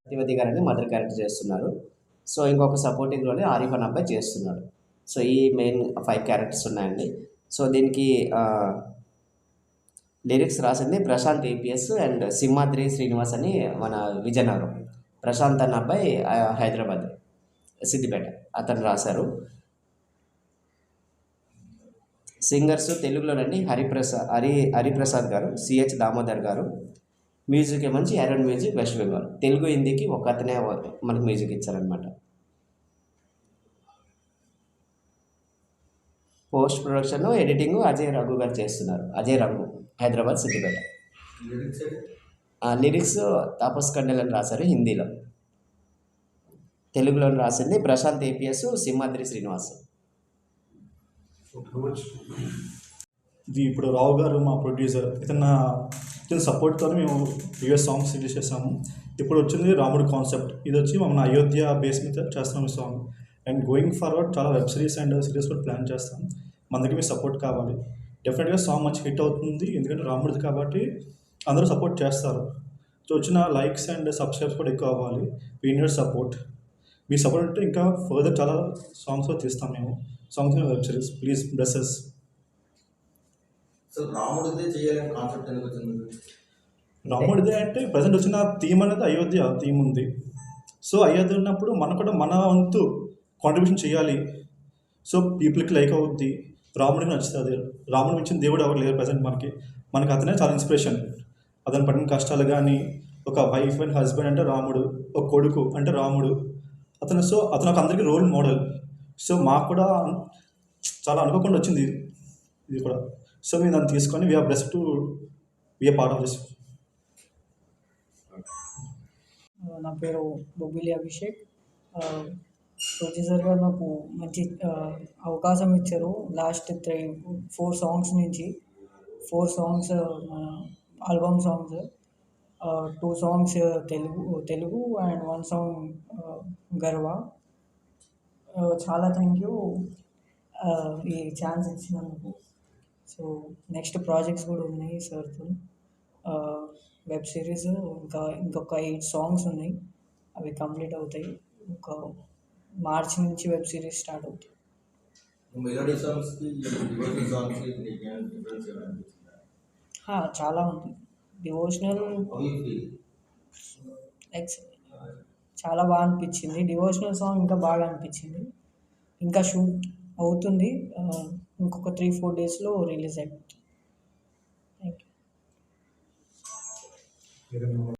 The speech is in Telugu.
సత్యవతి గారని మదర్ క్యారెక్టర్ చేస్తున్నారు. సో ఇంకొక సపోర్టింగ్ రోల్ ఆరిఫ్ అనే అబ్బాయి చేస్తున్నాడు. సో ఈ మెయిన్ ఫైవ్ క్యారెక్టర్స్ ఉన్నాయండి. సో దీనికి లిరిక్స్ రాసింది ప్రశాంత్ ఏపీఎస్ అండ్ సింహాద్రి శ్రీనివాస్ అని మన విజయనగరం. ప్రశాంత్ అన్న అబ్బాయి హైదరాబాద్ సిద్దిపేట అతను రాశారు. సింగర్స్ తెలుగులోనండి హరిప్రసాద్ హరి హరిప్రసాద్ గారు సిహెచ్ దామోదర్ గారు. మ్యూజిక్ మంచి ఐరన్ మ్యూజిక్ వెస్ట్ బెంగాల్. తెలుగు హిందీకి ఒక అతనే మనకు మ్యూజిక్ ఇచ్చారనమాట post production editing Ajay Raghu garu చేస్తున్నారు. అజయ్ రఘు హైదరాబాద్ సిద్దిపేట ఆ లిరిక్స్ తాపస్ కండెల్ అని రాశారు హిందీలో. తెలుగులో రాసింది ప్రశాంత్ ఏపీఎస్ సింహాద్రి శ్రీనివాస్. ఇది ఇప్పుడు రావు గారు మా ప్రొడ్యూసర్. ఇతను ఇతని సపోర్ట్తో మేము ప్రీవియస్ సాంగ్స్ రిలీజ్ చేసాము ఇప్పుడు వచ్చింది రాముడు కాన్సెప్ట్. ఇది వచ్చి మన అయోధ్య బేస్ మీద చేస్తున్నాం ఈ సాంగ్. అండ్ గోయింగ్ ఫార్వర్డ్ చాలా వెబ్ సిరీస్ అండ్ సిరీస్ కూడా ప్లాన్ చేస్తాం. మన దగ్గర మీ సపోర్ట్ కావాలి. డెఫినెట్గా సాంగ్ మంచి హిట్ అవుతుంది. ఎందుకంటే రాముడిది కాబట్టి అందరూ సపోర్ట్ చేస్తారు. సో వచ్చిన లైక్స్ అండ్ సబ్స్క్రైబ్స్ కూడా ఎక్కువ అవ్వాలి. వీ నీడ్ సపోర్ట్ మీ సపోర్ట్ ఉంటే ఇంకా ఫర్దర్ చాలా సాంగ్స్ కూడా తీస్తాం మేము. Songs web series please blesses so రాముడిదే చేయాలని కాన్సెప్ట్ ఎందుకు వచ్చింది? రాముడిదే అంటే ప్రజెంట్ వచ్చిన థీమ్ అనేది అయోధ్య థీమ్ ఉంది. సో అయోధ్య ఉన్నప్పుడు మనం కూడా మన వంతు కాంట్రిబ్యూషన్ చేయాలి. సో పీపుల్కి లైక్ అవుద్ది. రాముడికి నచ్చుతుంది. రాముడు మించిన దేవుడు ఎవరు లేరు ప్రజెంట్ మనకి. మనకి అతనే చాలా ఇన్స్పిరేషన్ అతను పడిన కష్టాలు కానీ ఒక వైఫ్ అండ్ హస్బెండ్ అంటే రాముడు ఒక కొడుకు అంటే రాముడు. అతను సో అతను ఒక అందరికీ రోల్ మోడల్ సో మాకు కూడా చాలా అనుకోకుండా వచ్చింది ఇది కూడా. సో మేము దాన్ని తీసుకొని we are bless to be part of this నా పేరు బొబ్బిలి అభిషేక్. ప్రొడ్యూసర్ గారు నాకు మంచి అవకాశం ఇచ్చారు. లాస్ట్ త్రీ ఫోర్ సాంగ్స్ నుంచి. Four songs album songs two songs Telugu Telugu and one song గర్వ. చాలా థ్యాంక్ యూ ఈ ఛాన్స్ ఇచ్చినందుకు. సో నెక్స్ట్ ప్రాజెక్ట్స్ కూడా ఉన్నాయి సార్తో వెబ్ సిరీస్ ఇంకా ఇంకొక ఎయిట్ సాంగ్స్ ఉన్నాయి. అవి కంప్లీట్ అవుతాయి. ఒక మార్చ్ నుంచి వెబ్ సిరీస్ స్టార్ట్ మెలోడీ సాంగ్స్కి డివోషనల్ సాంగ్స్కి డిఫరెన్స్ హా, చాలా ఉంది డివోషనల్ లైక్ చాలా బాగా అనిపించింది. డివోషనల్ సాంగ్ ఇంకా బాగా అనిపించింది. ఇంకా షూట్ అవుతుంది. ఇంకొక త్రీ ఫోర్ డేస్లో రిలీజ్ అయిపోతుంది. Thank you